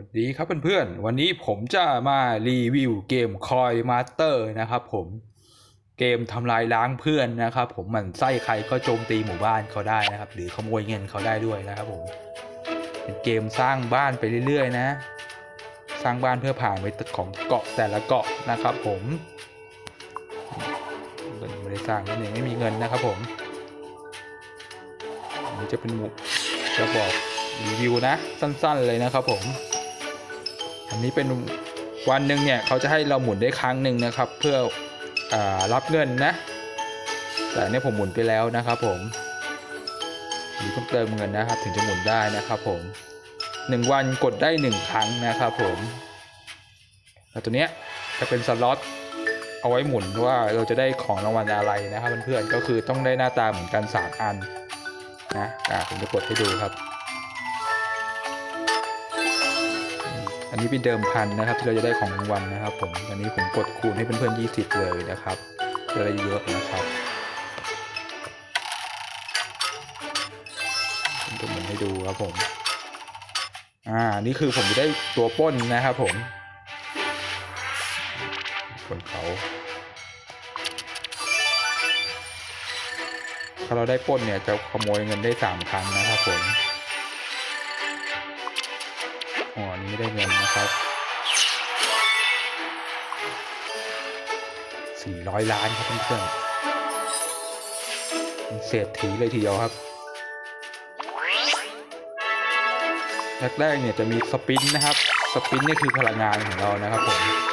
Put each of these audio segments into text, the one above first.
วัสดีครับเพื่อนๆ วันนี้ผมจะมารีวิวเกมคอยมาสเตอร์นะครับผม เกมทำลายล้างเพื่อนนะครับผมมันไส้ใครก็โจมตีหมู่บ้านเขาได้นะครับ หรือขโมยเงินเขาได้ด้วยนะครับผม เป็นเกมสร้างบ้านไปเรื่อยๆนะ สร้างบ้านเพื่อผ่านไปของเกาะแต่ละเกาะนะครับผมไม่ได้สร้างนั่นเองไม่มีเงินนะครับผมอันนี้จะเป็นหมุกจะบอกรีวิวนะสั้นๆเลยนะครับผม อันนี้เป็นวันหนึ่งเนี่ยเขาจะให้เราหมุนได้ครั้งหนึ่งนะครับ เพื่ออรับเงินนะ แต่เนี่ยผมหมุนไปแล้วนะครับผมนี่ต้องเติมเงินนะครับ ถึงจะหมุนได้นะครับผมหนึ่งวันกดได้หนึ่งครั้งนะครับผมแล้วตัวเนี้ยจะเป็นสล็อตเอาไว้หมุนว่าเราจะได้ของรางวัลอะไรนะครับเพื่อนๆก็คือต้องได้หน้าตาเหมือนกันสามอันนะอ่าผมจะกดให้ดูครับ อันนี้เป็นเดิมพันนะครับ ที่เราจะได้ของรางวัลนะครับ ผมอันนี้ผมกดคูณให้เพื่อนๆ20 เลยนะครับจะได้เยอะนะครับผมจะหมุนให้ดูครับผม อ่า นี่คือผมจะได้ตัวป้นนะครับผมคนเขาถ้าเราได้ป้นเนี่ยจะขโมยเงินได้สามครั้งนะครับผม ไม่ได้เงินนะครับ400ล้านครับเพื่อนๆเป็นเศรษฐีเลยทีเดียวครับแรกๆเนี่ยจะมีสปินนะครับ สปินนี่คือพลังงานของเรานะครับผม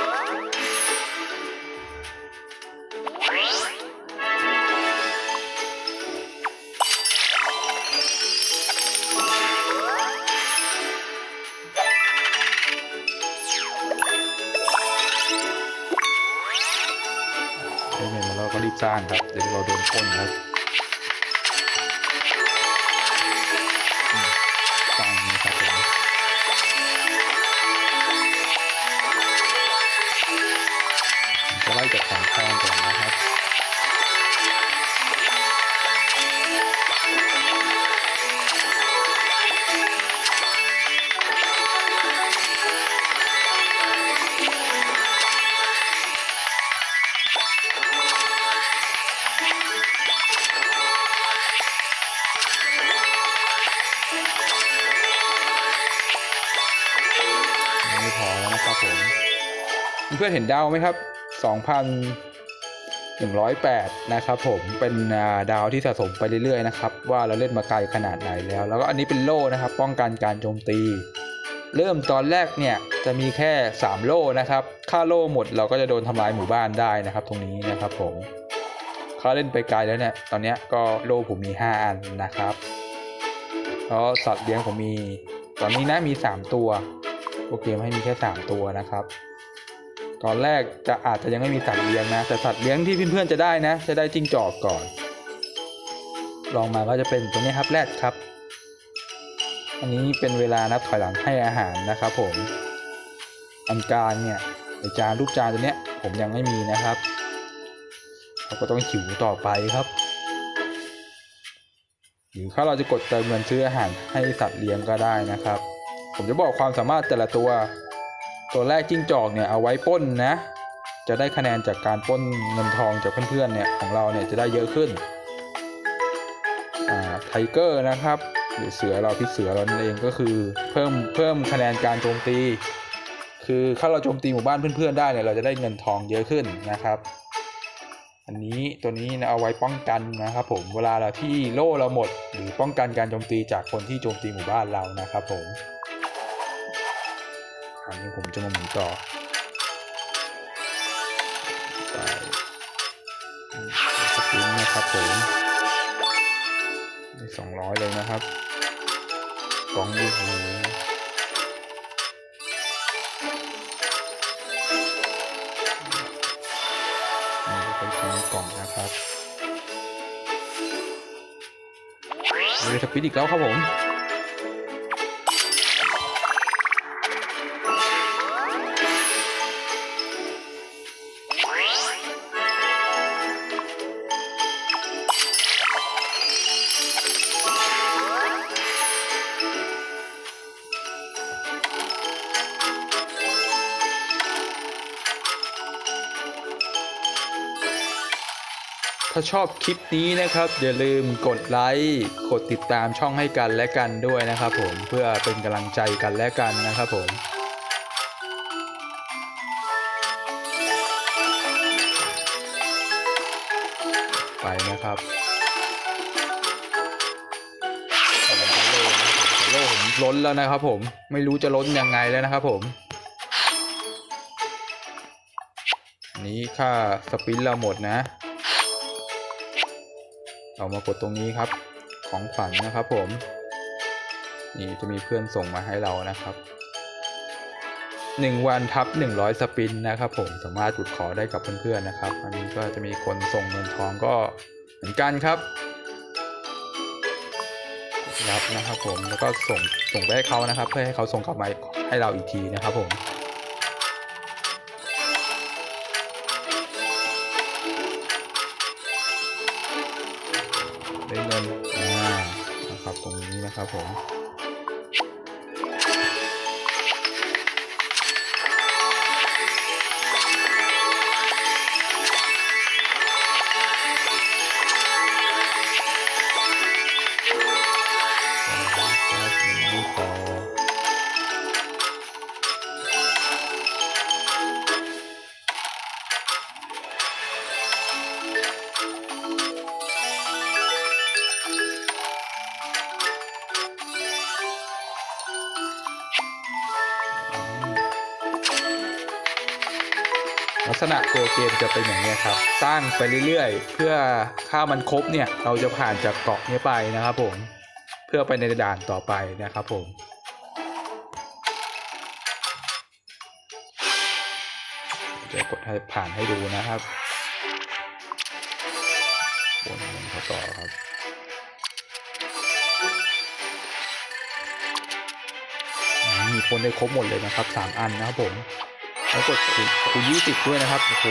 ได้เงินมาแล้วก็รีบสร้างครับเดี๋ยวเราโดนปล้นครับ เพื่อนเห็นดาวไหมครับ 2,108 นะครับผมเป็นดาวที่สะสมไปเรื่อยๆนะครับ ว่าเราเล่นมาไกลขนาดไหนแล้ว แล้วก็อันนี้เป็นโล่นะครับ ป้องกันการโจมตี เริ่มตอนแรกเนี่ยจะมีแค่ 3 โล่นะครับ ค่าโล่หมดเราก็จะโดนทำลายหมู่บ้านได้นะครับ ตรงนี้นะครับผมเขาเล่นไปไกลแล้วเนี่ย ตอนเนี้ยก็โล่ผมมี 5 อันนะครับแล้วสัตว์เลี้ยงผมมี ตอนนี้นะมี 3 ตัวโปรเกมให้มีแค่ 3 ตัวนะครับ ตอนแรกจะอาจจะยังไม่มีสัตว์เลี้ยงนะ แต่สัตว์เลี้ยงที่เพื่อนๆจะได้นะ จะได้จิ้งจอกก่อน ลองมาก็จะเป็นตัวนี้ครับแรดครับ อันนี้เป็นเวลานับถอยหลังให้อาหารนะครับ ผมอันการเนี่ยในจานรูปจานตัวเนี้ยผมยังไม่มีนะครับเราก็ต้องหิวต่อไปครับหรือถ้าเราจะกดเติมเงินซื้ออาหารให้สัตว์เลี้ยงก็ได้นะครับ ผมจะบอกความสามารถแต่ละตัว ตัวแรกจิ้งจอกเนี่ยเอาไว้ป้นนะ จะได้คะแนนจากการป้นเงินทองจากเพื่อนๆเนี่ยของเราเนี่ยจะได้เยอะขึ้นอ่าไทเกอร์นะครับหรือเสือเราพี่เสือเราเองก็คือเพิ่มเพิ่มคะแนนการโจมตี คือถ้าเราโจมตีหมู่บ้านเพื่อนๆได้เนี่ยเราจะได้เงินทองเยอะขึ้นนะครับ อันนี้ตัวนี้นะเอาไว้ป้องกันนะครับผมเวลาเราที่โล่เราหมด หรือป้องกันการโจมตีจากคนที่โจมตีหมู่บ้านเรานะครับผม อันนี้ผมจะมาหมุนต่อไปสปริงนะครับผมสองร้อยเลยนะครับกล่องดูหูนี่ก็เป็นของกล่องนะครับเลยสปินอีกแล้วครับผม ถ้าชอบคลิปนี้นะครับ อย่าลืมกดไลค์กดติดตามช่องให้กันและกันด้วยนะครับผมเพื่อเป็นกำลังใจกันและกันนะครับผมไปนะครับโล่ผมล้นแล้วนะครับผมไม่รู้จะล้นยังไงแล้วนะครับผม นี้ค่าสปินเราหมดนะ เรามากดตรงนี้ครับ ของขวัญนะครับผม นี่จะมีเพื่อนส่งมาให้เรานะครับหนึ่งวันทับหนึ่งร้อยสปินนะครับ ผมสามารถจุดขอได้กับเพื่อนๆนะครับ อันนี้ก็จะมีคนส่งเงินทองก็เหมือนกันครับรับนะครับผมแล้วก็ส่งส่งไปให้เขานะครับ เพื่อให้เขาส่งกลับมาให้เราอีกทีนะครับผม ได้เงินอ่านะครับตรงนี้นะครับผม ษณะตัวเกมจะเป็นอย่างนี้ครับสร้างไปเรื่อยๆ เพื่อถ้ามันครบเนี่ยเราจะผ่านจากเกาะนี้ไปนะครับผมเพื่อไปในด่านต่อไปนะครับผมจะกดให้ผ่านให้ดูนะครับวนวนเขาต่อครับมมีคนได้ครบหมดเลยนะครับสามอันนะครับผม แล้วกดคูณยี่สิบด้วยนะครับ โอ้โห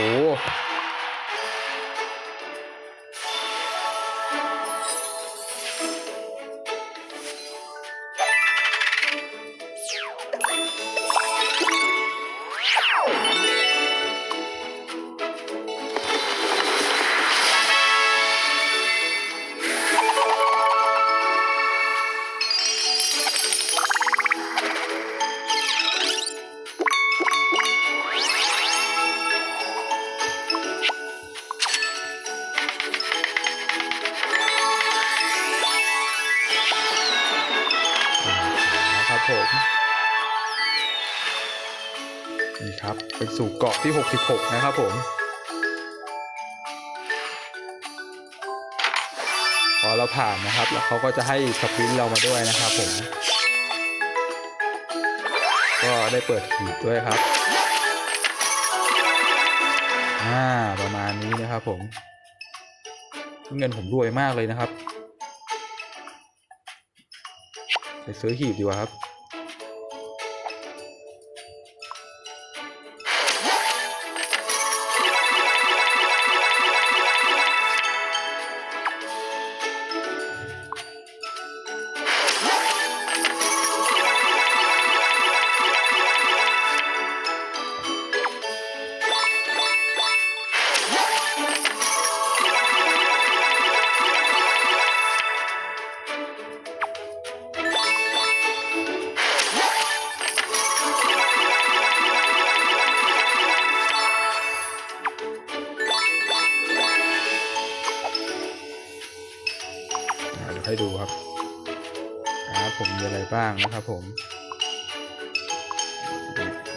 ที่ 66 นะครับผมพอเราผ่านนะครับ แล้วเขาก็จะให้สปรินเรามาด้วยนะครับผม ก็ได้เปิดขีดด้วยครับอ่าประมาณนี้นะครับผม เงินผมรวยมากเลยนะครับ ไปซื้อหีบดีกว่าครับ ครับผมมีอะไรบ้างนะครับผม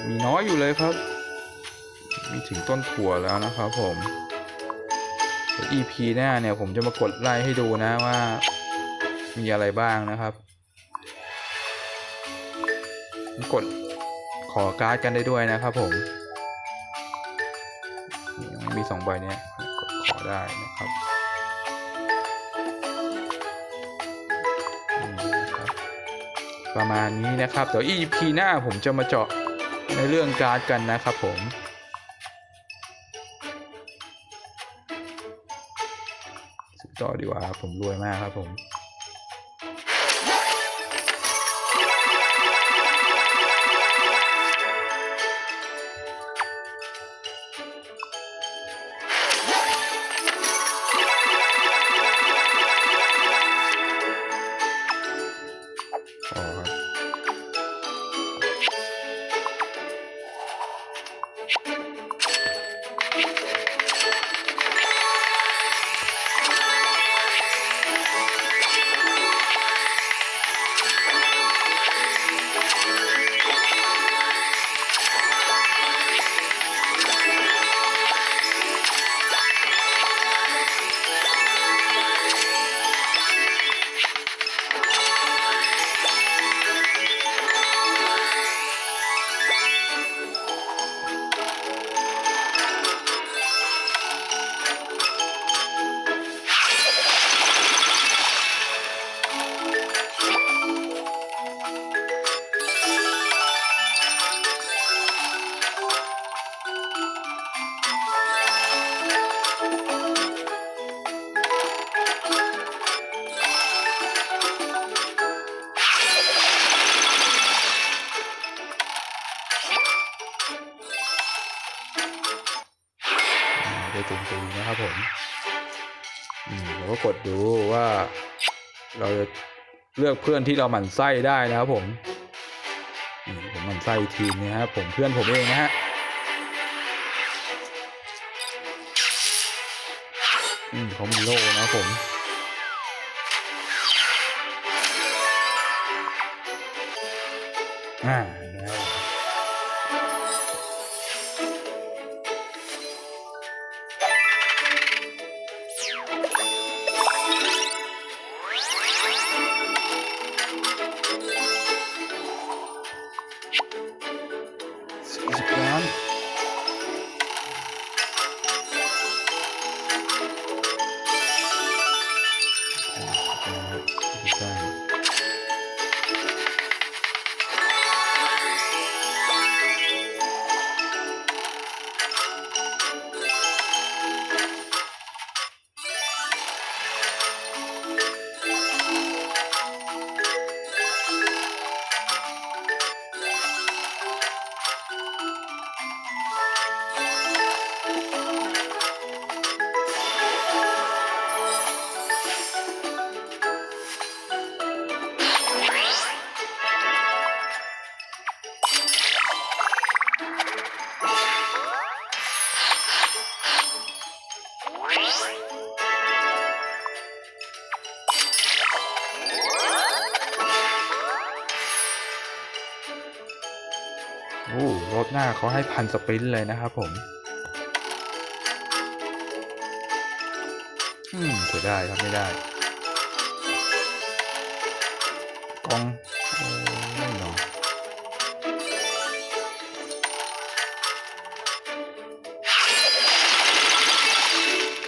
มีน้อยอยู่เลยครับ มีถึงต้นถั่วแล้วนะครับผม EP หน้าเนี่ยผมจะมากดไล่ให้ดูนะว่า มีอะไรบ้างนะครับ กดขอการ์ดกันได้ด้วยนะครับผม มีสองใบเนี้ยขอได้นะครับ ประมาณนี้นะครับเดี๋ยว EP หน้าผมจะมาเจาะในเรื่องการ์ดกันนะครับผมสุดต่อดีกว่าครับผมรวยมากครับผม เราก็กดดูว่า เราจะเลือกเพื่อนที่เราหมั่นไส้ได้นะครับผมนี่ผมหมั่นไส้ทีมนี้ครับผมเพื่อนผมเองนะฮะอืมเขามีโล่นะผมอ่า โอ้รถหน้าเขาให้พันสปรินต์เลยนะครับผม อืมเสียได้ครับไม่ได้ กองโอ้ไม่หนอ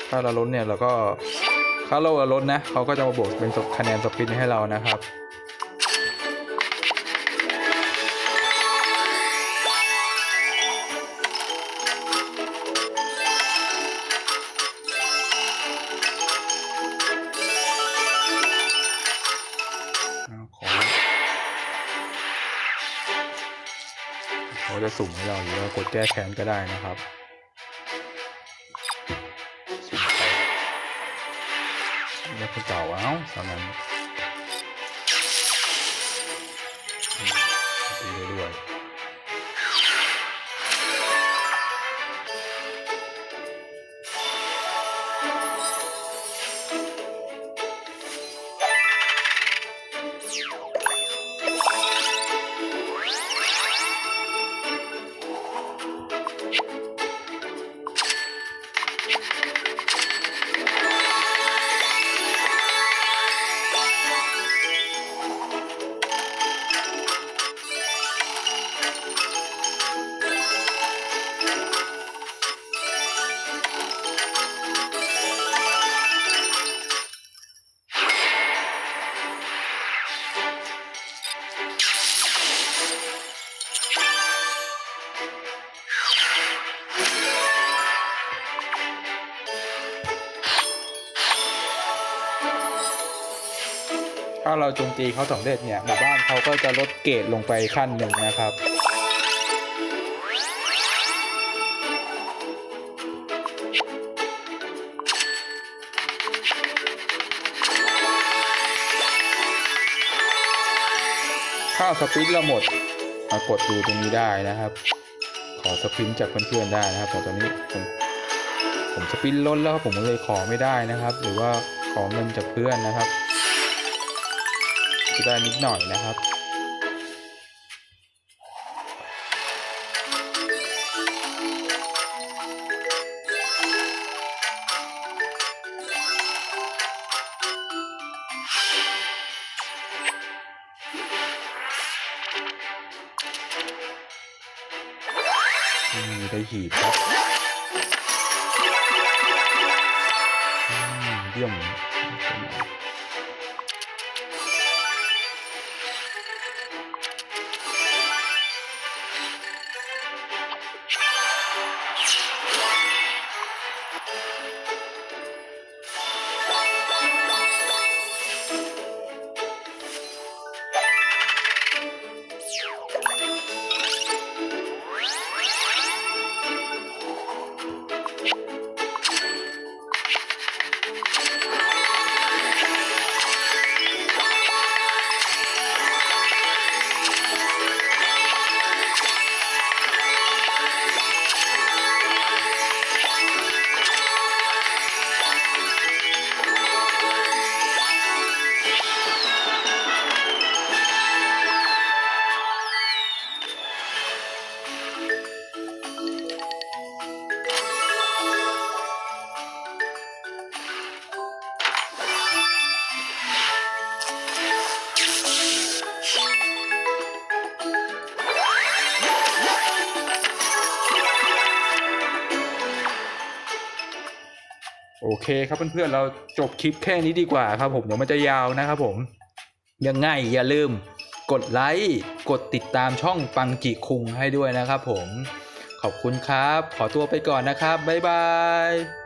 ถ้าเราล้นเนี่ยเราก็ถ้าเราล้นนะเขาก็จะมาบวกเป็นคะแนนสปรินต์ให้เรานะครับ สุ่มให้เราหรือว่ากดแก้แค้นก็ได้นะครับสุ่มไปแล้วคนเก่าเอ้าสำนั้น ถ้าเราโจมตีเขาสำเร็จเนี่ยหมู่บ้านเขาก็จะลดเกรดลงไปขั้นหนึ่งนะครับอถ้าสปินเราหมดมากดดูตรงนี้ได้นะครับ ขอสปินจากเพื่อนๆได้นะครับแต่ตอนนี้ผมผมสปินล้นแล้วครับผมก็เลยขอไม่ได้นะครับ หรือว่าขอเงินจากเพื่อนนะครับ จะได้นิดหน่อยนะครับ ได้หีบครับเยี่ยม ครับเพื่อนๆเราจบคลิปแค่นี้ดีกว่าครับผมเดี๋ยวมันจะยาวนะครับผมยังไงอย่าลืมกดไลค์กดติดตามช่องปังจิคุงให้ด้วยนะครับผมขอบคุณครับ ขอตัวไปก่อนนะครับ บ๊ายบาย